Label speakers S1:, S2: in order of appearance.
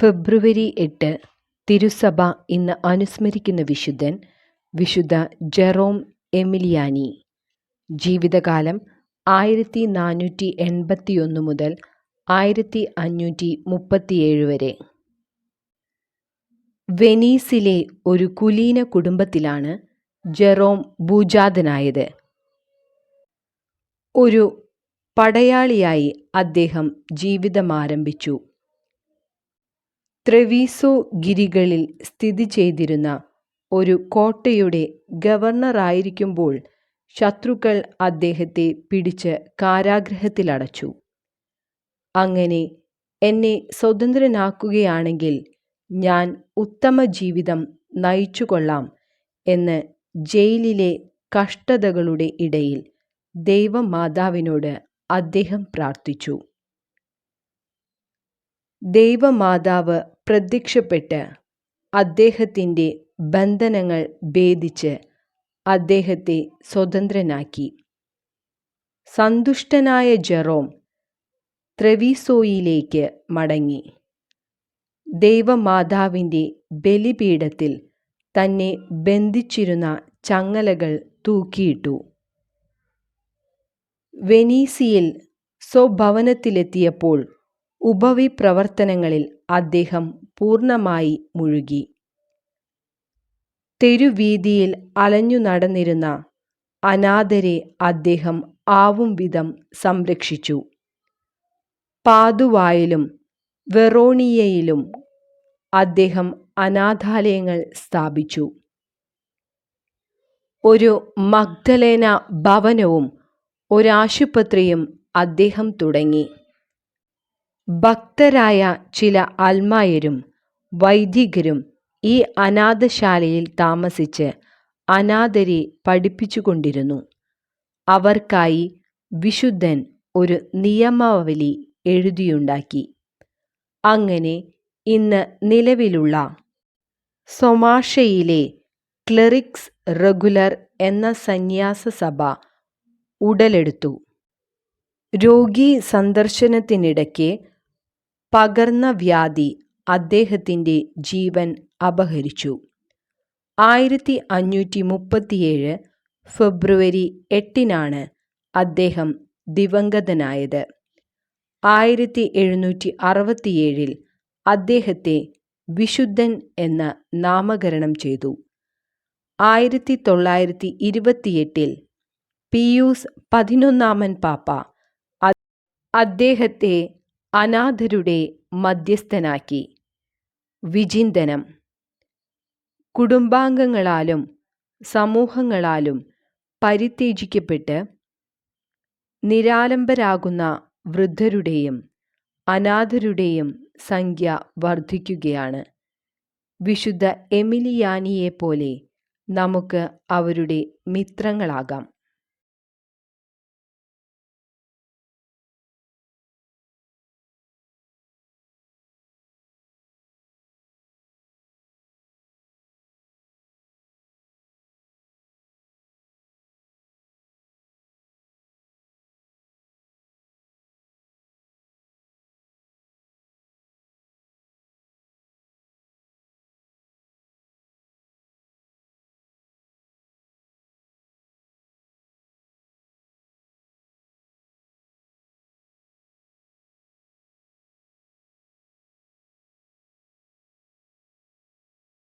S1: ഫെബ്രുവരി എട്ട് തിരുസഭ ഇന്ന് അനുസ്മരിക്കുന്ന വിശുദ്ധൻ വിശുദ്ധ ജെറോം എമിലിയാനി. ജീവിതകാലം ആയിരത്തി നാനൂറ്റി എൺപത്തിയൊന്ന് മുതൽ ആയിരത്തി അഞ്ഞൂറ്റി മുപ്പത്തിയേഴ് വരെ. വെനീസിലെ ഒരു കുലീന കുടുംബത്തിലാണ് ജെറോം ഭൂജാതനായത്. ഒരു പടയാളിയായി അദ്ദേഹം ജീവിതമാരംഭിച്ചു. ത്രെവീസോ ഗിരികളിൽ സ്ഥിതി ചെയ്തിരുന്ന ഒരു കോട്ടയുടെ ഗവർണറായിരിക്കുമ്പോൾ ശത്രുക്കൾ അദ്ദേഹത്തെ പിടിച്ച് കാരാഗൃഹത്തിലടച്ചു അങ്ങനെ എന്നെ സ്വതന്ത്രനാക്കുകയാണെങ്കിൽ ഞാൻ ഉത്തമ ജീവിതം നയിച്ചുകൊള്ളാം എന്ന് ജയിലിലെ കഷ്ടതകളുടെ ഇടയിൽ ദൈവമാതാവിനോട് അദ്ദേഹം പ്രാർത്ഥിച്ചു. ദൈവമാതാവ് പ്രത്യക്ഷപ്പെട്ട് അദ്ദേഹത്തിന്റെ ബന്ധനങ്ങൾ ഭേദിച്ച് അദ്ദേഹത്തെ സ്വതന്ത്രനാക്കി. സന്തുഷ്ടനായ ജെറോം ത്രവീസോയിലേക്ക് മടങ്ങി. ദൈവമാതാവിന്റെ ബലിപീഠത്തിൽ തന്നെ ബന്ധിച്ചിരുന്ന ചങ്ങലകൾ തൂക്കിയിട്ടു. വെനീസിയിൽ സ്വഭവനത്തിലെത്തിയപ്പോൾ ഉപവിപ്രവർത്തനങ്ങളിൽ അദ്ദേഹം പൂർണമായി മുഴുകി. തെരുവീതിയിൽ അലഞ്ഞു നടന്നിരുന്ന അനാഥരെ അദ്ദേഹം ആവും വിധം സംരക്ഷിച്ചു. പാതുവായിലും വെറോണിയയിലും അദ്ദേഹം അനാഥാലയങ്ങൾ സ്ഥാപിച്ചു. ഒരു മഗ്ദലേന ഭവനവും ഒരാശുപത്രിയും അദ്ദേഹം തുടങ്ങി. ഭക്തരായ ചില അൽമായരും വൈദികരും ഈ അനാഥശാലയിൽ താമസിച്ച് അനാഥരെ പഠിപ്പിച്ചുകൊണ്ടിരുന്നു. അവർക്കായി വിശുദ്ധൻ ഒരു നിയമാവലി എഴുതിയുണ്ടാക്കി. അങ്ങനെ ഇന്ന് നിലവിലുള്ള സൊമാഷയിലെ ക്ലറിക്സ് റെഗുലർ എന്ന സന്യാസ സഭ ഉടലെടുത്തു. രോഗി സന്ദർശനത്തിനിടയ്ക്ക് പകർന്ന വ്യാധി അദ്ദേഹത്തിന്റെ ജീവൻ അപഹരിച്ചു. ആയിരത്തി അഞ്ഞൂറ്റി മുപ്പത്തിയേഴ് ഫെബ്രുവരി എട്ടിനാണ് അദ്ദേഹം ദിവംഗതനായത്. ആയിരത്തി എഴുന്നൂറ്റി അറുപത്തിയേഴിൽ അദ്ദേഹത്തെ വിശുദ്ധൻ എന്ന നാമകരണം ചെയ്തു. ആയിരത്തി തൊള്ളായിരത്തി ഇരുപത്തിയെട്ടിൽ പിയൂസ് പതിനൊന്നാമൻ പാപ്പ അദ്ദേഹത്തെ അനാഥരുടെ മധ്യസ്ഥനാക്കി. വിചിന്തനം. കുടുംബാംഗങ്ങളാലും സമൂഹങ്ങളാലും പരിത്യജിക്കപ്പെട്ട് നിരാലംബരാകുന്ന വൃദ്ധരുടെയും അനാഥരുടെയും സംഖ്യ വർദ്ധിക്കുകയാണ് വിശുദ്ധ എമിലിയാനിയെപ്പോലെ നമുക്ക് അവരുടെ മിത്രങ്ങളാകാം.